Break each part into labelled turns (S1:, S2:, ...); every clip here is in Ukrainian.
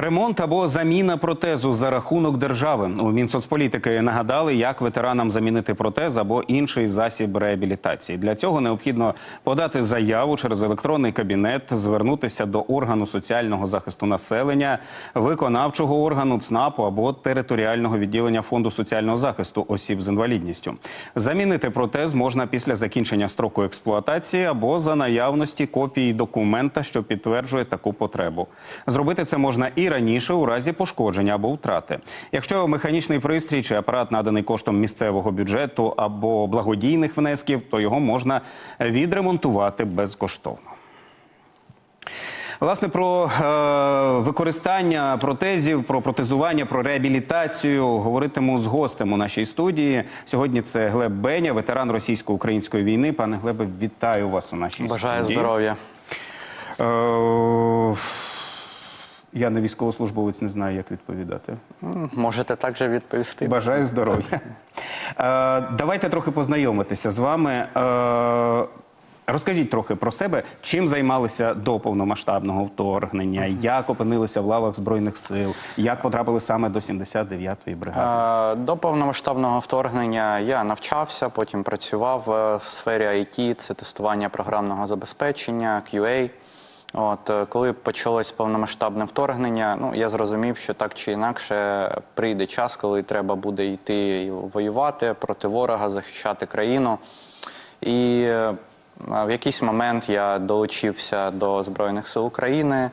S1: Ремонт або заміна протезу за рахунок держави. У Мінсоцполітики нагадали, як ветеранам замінити протез або інший засіб реабілітації. Для цього необхідно подати заяву через електронний кабінет, звернутися до органу соціального захисту населення, виконавчого органу ЦНАПу або територіального відділення фонду соціального захисту осіб з інвалідністю. Замінити протез можна після закінчення строку експлуатації або за наявності копії документа, що підтверджує таку потребу. Зробити це можна і раніше у разі пошкодження або втрати. Якщо механічний пристрій чи апарат наданий коштом місцевого бюджету або благодійних внесків, то його можна відремонтувати безкоштовно. Власне, про е, використання протезів, про протезування, про реабілітацію говоритиму з гостем у нашій студії. Сьогодні це Глеб Беня, ветеран російсько-української війни. Пане Глебе, вітаю вас у нашій
S2: Бажаю
S1: студії.
S2: здоров'я.
S1: Е, я не військовослужбовець, не знаю, як відповідати.
S2: Можете також відповісти.
S1: Бажаю здоров'я. Е, давайте трохи познайомитися з вами. Е, розкажіть трохи про себе, чим займалися до повномасштабного вторгнення, як опинилися в лавах Збройних сил, як потрапили саме до 79-ї бригади.
S2: Е, До повномасштабного вторгнення я навчався, потім працював в сфері IT, це тестування програмного забезпечення, QA. От е, коли почалось повномасштабне вторгнення, ну я зрозумів, що так чи інакше прийде час, коли треба буде йти воювати проти ворога, захищати країну. І е, в якийсь момент я долучився до Збройних сил України.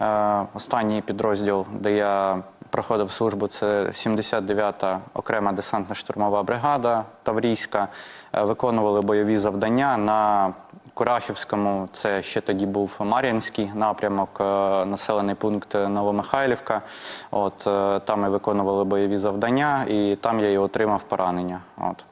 S2: Е, Останній підрозділ, де я проходив службу, це 79-та окрема десантно-штурмова бригада Таврійська. Виконували бойові завдання на Курахівському, це ще тоді був Мар'їнський напрямок, е, населений пункт Новомихайлівка. От е, там ми виконували бойові завдання, і там я і отримав поранення. От.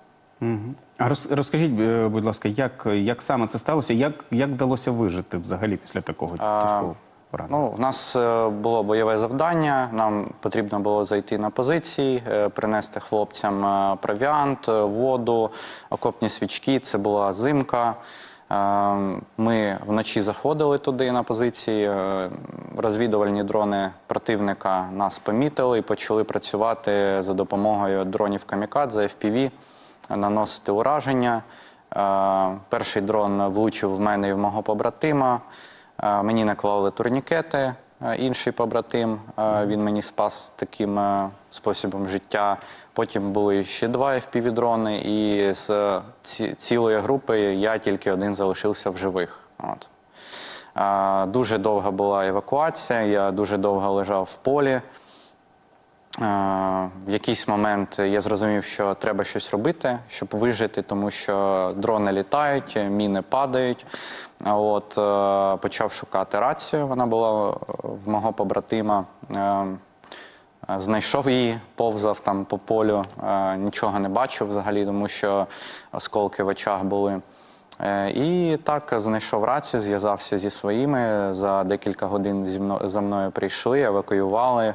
S1: А роз- розкажіть, е, будь ласка, як, як саме це сталося? Як, як вдалося вижити взагалі після такого тяжкого поранення?
S2: Ну, у нас було бойове завдання. Нам потрібно було зайти на позиції, принести хлопцям провіант, воду, окопні свічки. Це була зимка. Е, Ми вночі заходили туди на позиції. е, Розвідувальні дрони противника нас помітили і почали працювати за допомогою дронів камікадзе, FPV, наносити ураження. Е, Перший дрон влучив в мене і в мого побратима. Е, Мені наклали турнікети, інший побратим. Він мені спас таким способом життя. Потім були ще два FPV-дрони, і з ці- цілої групи я тільки один залишився в живих. От. Дуже довга була евакуація, я дуже довго лежав в полі. В якийсь момент я зрозумів, що треба щось робити, щоб вижити, тому що дрони літають, міни падають. От е, почав шукати рацію. Вона була в мого побратима. Е, Знайшов її, повзав там по полю, е, нічого не бачив взагалі, тому що осколки в очах були. Е, І так знайшов рацію, зв'язався зі своїми. За декілька годин зі мною за мною прийшли, евакуювали.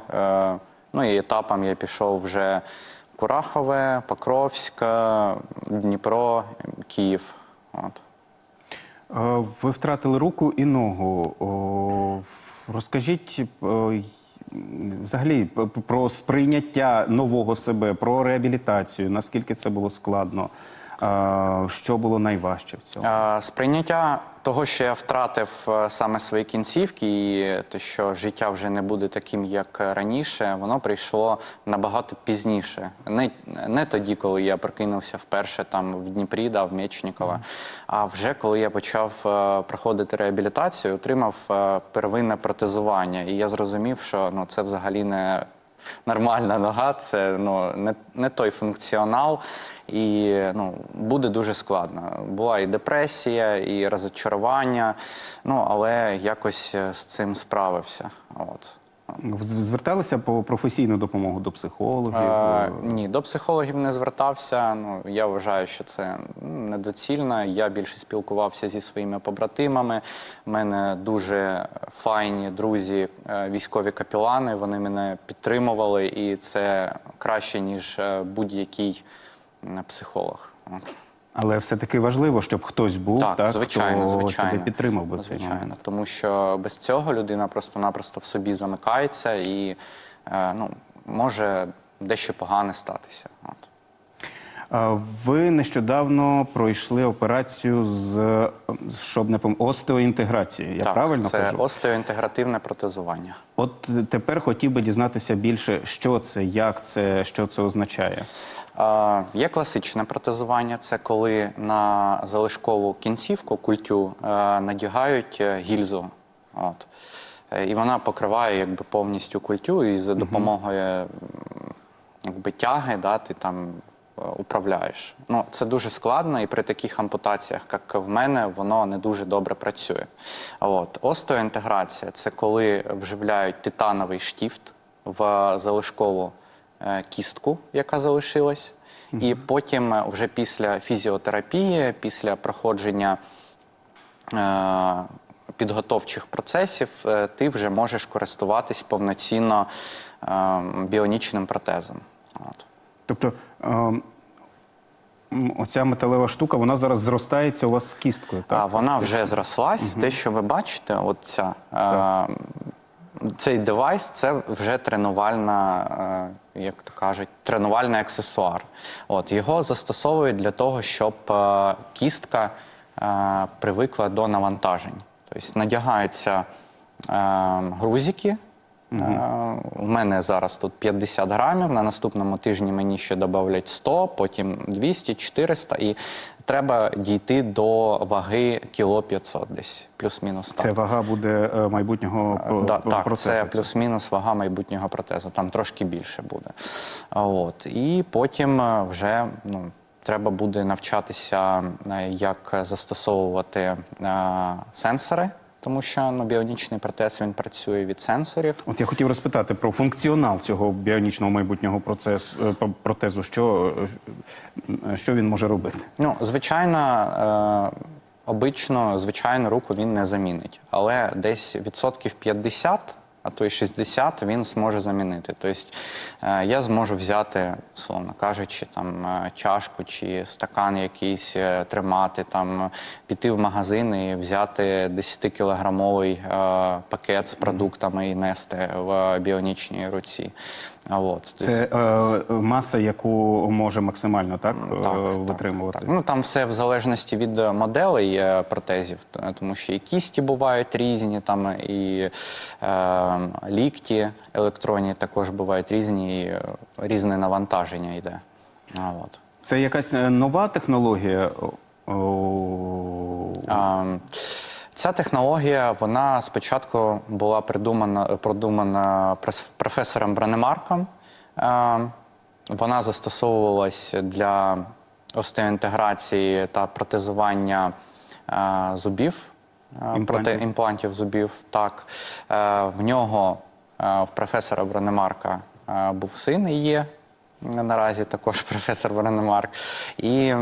S2: Ну і етапом я пішов вже Курахове, Покровськ, Дніпро, Київ. От.
S1: Ви втратили руку і ногу. Розкажіть взагалі про сприйняття нового себе, про реабілітацію, наскільки це було складно, що було найважче в цьому?
S2: Сприйняття того, що я втратив е, саме свої кінцівки, і те, що життя вже не буде таким, як раніше, воно прийшло набагато пізніше. Не, не тоді, коли я прокинувся вперше там в Дніпрі, да, в Мечникова, а вже коли я почав е, проходити реабілітацію, отримав е, первинне протезування. І я зрозумів, що ну, це взагалі не нормальна нога, це ну, не, не той функціонал. І ну, буде дуже складно. Була і депресія, і розочарування, ну, але якось е, з цим справився. От.
S1: Зверталися по професійну допомогу до психологів?
S2: Е, ні, до психологів не звертався. Ну, я вважаю, що це недоцільно. Я більше спілкувався зі своїми побратимами. У мене дуже файні друзі, е, військові капілани. Вони мене підтримували, і це краще, ніж е, будь-який психолог.
S1: Але все-таки важливо, щоб хтось був, так,
S2: Так, звичайно,
S1: хто
S2: звичайно.
S1: тебе підтримав би в цей
S2: звичайно,
S1: момент.
S2: тому що без цього людина просто-напросто в собі замикається і е, ну, може дещо погане статися. От.
S1: Ви нещодавно пройшли операцію з, щоб не пом... остеоінтеграції. Я
S2: так,
S1: правильно
S2: це
S1: кажу?
S2: остеоінтегративне протезування.
S1: От тепер хотів би дізнатися більше, що це, як це, що це означає.
S2: Є класичне протезування, це коли на залишкову кінцівку культю е, надягають е, гільзу. От. Е, І вона покриває якби, повністю культю, і за допомогою якби, тяги да, ти там управляєш. Ну, це дуже складно, і при таких ампутаціях, як в мене, воно не дуже добре працює. От. Остеоінтеграція це коли вживляють титановий штіфт в залишкову кістку, яка залишилась. І потім е, вже після фізіотерапії, після проходження е, підготовчих процесів, е, ти вже можеш користуватись повноцінно е, біонічним протезом. От.
S1: Тобто оця металева штука, вона зараз зростається у вас з кісткою, так?
S2: А вона вже зрослась. Те, що ви бачите, от ця, е, цей девайс це вже тренувальна, е, як то кажуть, тренувальний аксесуар. От, його застосовують для того, щоб е, кістка е, привикла до навантажень. Тобто надягаються е, грузики. Е, У мене зараз тут 50 грамів. На наступному тижні мені ще додавлять 100, потім 200, 400. І треба дійти до ваги кіло 500 десь, плюс-мінус.
S1: Це вага буде е, майбутнього про-
S2: Да,
S1: про-
S2: так, це плюс-мінус вага майбутнього протезу. Там трошки більше буде. От. І потім е, вже ну, треба буде навчатися, е, як застосовувати е, сенсори, тому що ну, біонічний протез він працює від сенсорів.
S1: От я хотів розпитати про функціонал цього біонічного майбутнього процесу е, протезу. Що, е, що він може робити?
S2: Ну, звичайно, е, обично, звичайно, руку він не замінить, але десь відсотків 50, а то й 60 він зможе замінити. Тобто е, я зможу взяти, словно кажучи, там е, чашку чи стакан якийсь е, тримати, там піти в магазин і взяти 10-кілограмовий е, пакет з продуктами і нести в біонічній руці. А От, тобто-
S1: Це е, маса, яку може максимально так, е, витримувати.
S2: так. Ну там все в залежності від моделей протезів, тому що і кісті бувають різні, там і е, лікті електронні також бувають різні, і е, різне навантаження йде. А, от.
S1: Це якась е, нова технологія.
S2: Ем, Ця технологія вона спочатку була придумана, продумана прес- професором Бранемарком. Ем, Вона застосовувалась для остеоінтеграції та протезування е, зубів, проте
S1: Імплантів.
S2: зубів. Так. Е, В нього, е, в професора Бранемарка, е, був син і є наразі також професор Бранемарк. І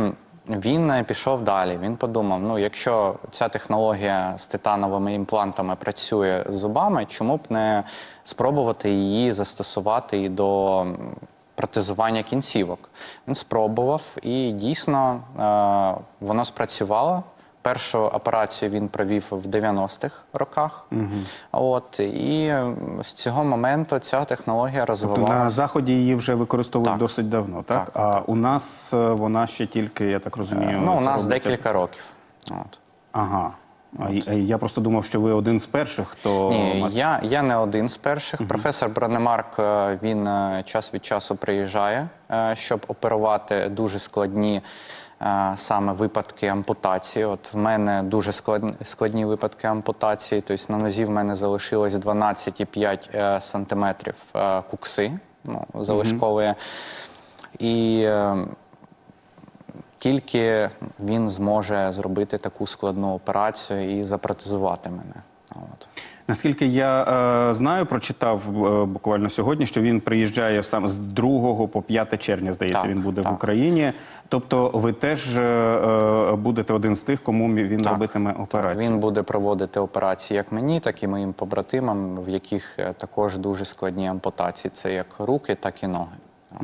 S2: він пішов далі. Він подумав: ну, якщо ця технологія з титановими імплантами працює з зубами, чому б не спробувати її застосувати і до протезування кінцівок? Він спробував, і дійсно воно спрацювало. Першу операцію він провів в 90-х роках. От, і з цього моменту ця технологія
S1: Тобто на заході її вже використовують
S2: Так.
S1: досить давно, так?
S2: Так,
S1: а у нас е, вона ще тільки, я так розумію,
S2: Ну, у нас
S1: робиться-
S2: декілька років. От.
S1: Ага. А я просто думав, що ви один з перших, хто
S2: Ні, я, я не один з перших. Професор Бранемарк е, він е, час від часу приїжджає, е, щоб оперувати дуже складні е, саме випадки ампутації. От в мене дуже складні, випадки ампутації. Тобто на нозі в мене залишилось 12,5 е, сантиметрів е, кукси ну, залишкової. І е, тільки він зможе зробити таку складну операцію і запротезувати мене. От.
S1: Наскільки я е, знаю, прочитав е, буквально сьогодні, що він приїжджає саме з 2 по 5 червня, здається,
S2: Так,
S1: він буде в. Україні. Тобто ви теж е, будете один з тих, кому він
S2: Так,
S1: робитиме операцію.
S2: Він буде проводити операції як мені, так і моїм побратимам, в яких також дуже складні ампутації. Це як руки, так і ноги. От.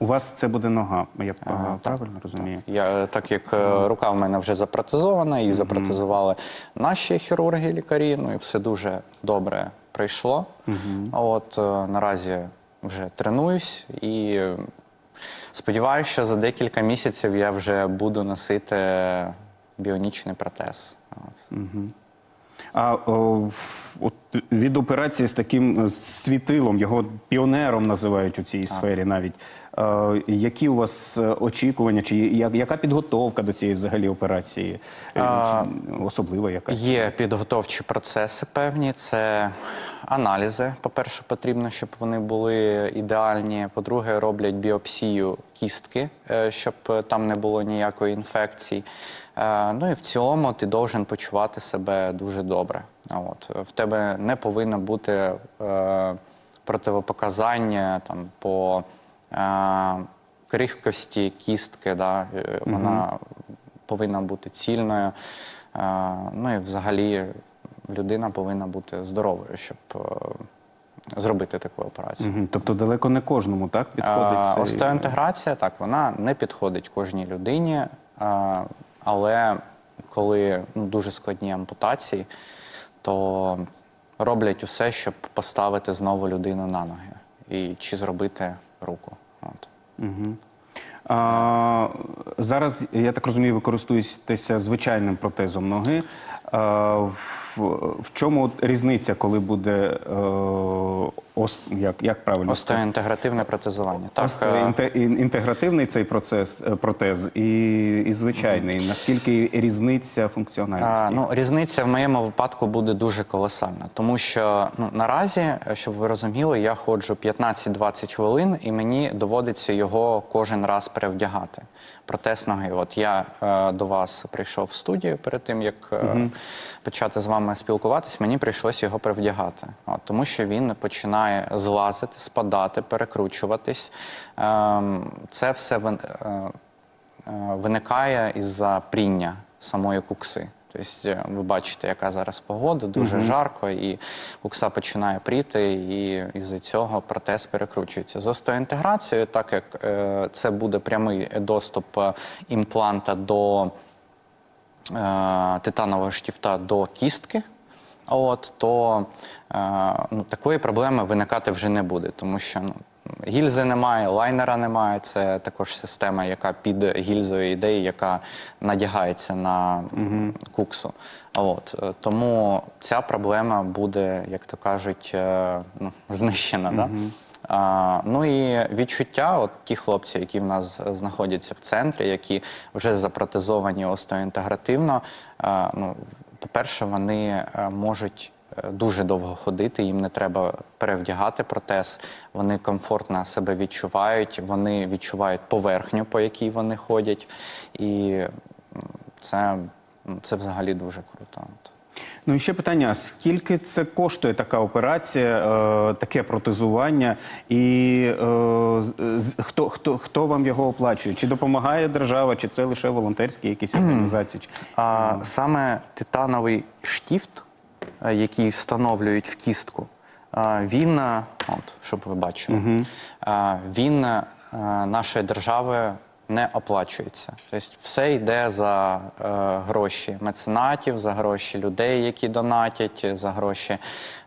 S1: У вас це буде нога, я
S2: так,
S1: правильно розумію?
S2: Я, так як е, рука в мене вже запротезована, її запротезували наші хірурги, лікарі, ну і все дуже добре пройшло. А От е, наразі вже тренуюсь і сподіваюся, що за декілька місяців я вже буду носити біонічний протез. От.
S1: А о, от від операції з таким е, світилом, його піонером називають у цій сфері навіть. Е, які у вас е, очікування, чи як, яка підготовка до цієї взагалі операції? Е, чи особлива якась?
S2: Є підготовчі процеси певні. Це аналізи. По-перше, потрібно, щоб вони були ідеальні. По-друге, роблять біопсію кістки, щоб там не було ніякої інфекції. Е, Ну і в цілому ти должен почувати себе дуже добре. От в тебе не повинно бути е, противопоказання там по е, крихкості кістки. Да? е, Вона повинна бути цільною. Е, Ну і взагалі людина повинна бути здоровою, щоб е, зробити таку операцію.
S1: Мгм. Тобто далеко не кожному так підходить
S2: Е,
S1: цей-
S2: Остеоінтеграція, так, вона не підходить кожній людині, е, але коли ну, дуже складні ампутації, то роблять усе, щоб поставити знову людину на ноги і чи зробити руку. От.
S1: А, зараз, я так розумію, ви користуєтеся звичайним протезом ноги. А, в, в чому різниця, коли буде е, ос, як, як правильно?
S2: Остеоінтегративне протезування. Так,
S1: Просто
S2: е,
S1: цей процес, е, протез і, і звичайний. Наскільки різниця
S2: А, ну, різниця в моєму випадку буде дуже колосальна, тому що ну, наразі, е, щоб ви розуміли, я ходжу 15-20 хвилин, і мені доводиться його кожен раз перевдягати. Протез ноги. От я е, до вас прийшов в студію перед тим, як е, почати з вами спілкуватись, мені прийшлось його перевдягати, от, тому що він починає злазити, спадати, перекручуватись. Ем, це все е, е, виникає із-за пріння самої кукси. Тобто е, ви бачите, яка зараз погода, дуже жарко, і кукса починає пріти, і із-за цього протез перекручується. З остеоінтеграцією, так як е, це буде прямий доступ імпланта до е, титанового штифта до кістки, от, то е, ну, такої проблеми виникати вже не буде, тому що ну, гільзи немає, лайнера немає. Це також система, яка під гільзою йде, яка надягається на м, куксу. От, е, тому ця проблема буде, як то кажуть, е, ну, знищена. Да? А, ну і відчуття, от ті хлопці, які в нас знаходяться в центрі, які вже запротезовані остеоінтегративно, а, ну, по-перше, вони е, можуть е, дуже довго ходити, їм не треба перевдягати протез, вони комфортно себе відчувають, вони відчувають поверхню, по якій вони ходять, і це, це взагалі дуже круто.
S1: Ну і ще питання: скільки це коштує така операція, е, таке протезування, і е, хто, хто, хто вам його оплачує? Чи допомагає держава, чи це лише волонтерські якісь організації? Чи-
S2: А саме титановий штіфт, е, який встановлюють в кістку, він, от, щоб ви бачили, він нашої держави не оплачується. Тобто все йде за е, гроші меценатів, за гроші людей, які донатять, за гроші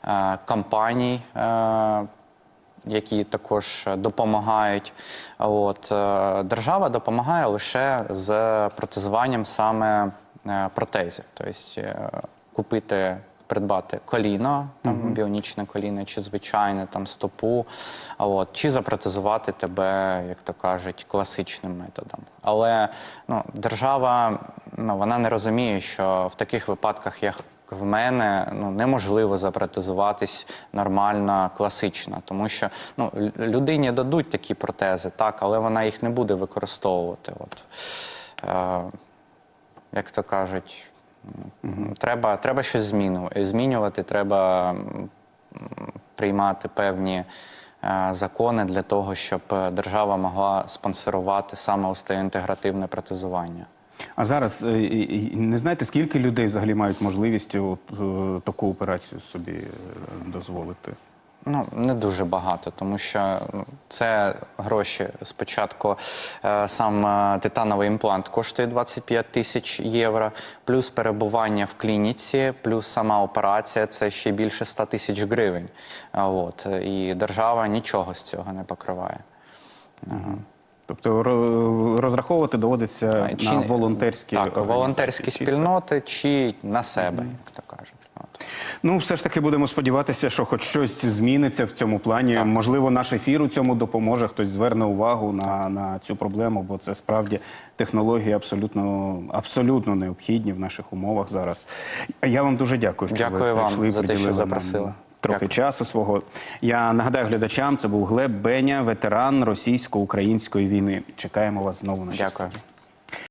S2: е, компаній. Е, які також допомагають. От, е, держава допомагає лише з протезуванням саме е, протезів. Тобто е, купити, придбати коліно, там, біонічне коліно, чи звичайне там, стопу, от, чи запротезувати тебе, як то кажуть, класичним методом. Але ну, держава ну, вона не розуміє, що в таких випадках як в мене ну неможливо запротезуватись нормально, класично, тому що ну людині дадуть такі протези, так, але вона їх не буде використовувати. От е, як то кажуть, треба, треба щось зміну, змінювати, треба приймати певні. е, Закони для того, щоб е, держава могла спонсорувати саме остеоінтегративне протезування.
S1: А зараз е, не знаєте, скільки людей взагалі мають можливість от, таку операцію собі дозволити?
S2: Ну, не дуже багато, тому що ну, це гроші. Спочатку е, сам е, титановий імплант коштує 25 тисяч євро, плюс перебування в клініці, плюс сама операція це ще більше 100 тисяч гривень. От, і держава нічого з цього не покриває.
S1: Тобто розраховувати доводиться
S2: А,
S1: на волонтерські
S2: так, волонтерські спільноти чи на себе, як. От.
S1: Ну, все ж таки будемо сподіватися, що хоч щось зміниться в цьому плані. Можливо, наш ефір у цьому допоможе. Хтось зверне увагу на, на цю проблему, бо це справді технології абсолютно, абсолютно необхідні в наших умовах зараз. Я вам дуже дякую, що
S2: Дякую
S1: ви
S2: вам за те, що
S1: приділили нам
S2: запросили.
S1: Трохи
S2: Дякую.
S1: часу свого. Я нагадаю глядачам, це був Глеб Беня, ветеран російсько-української війни. Чекаємо вас знову на
S2: Дякую.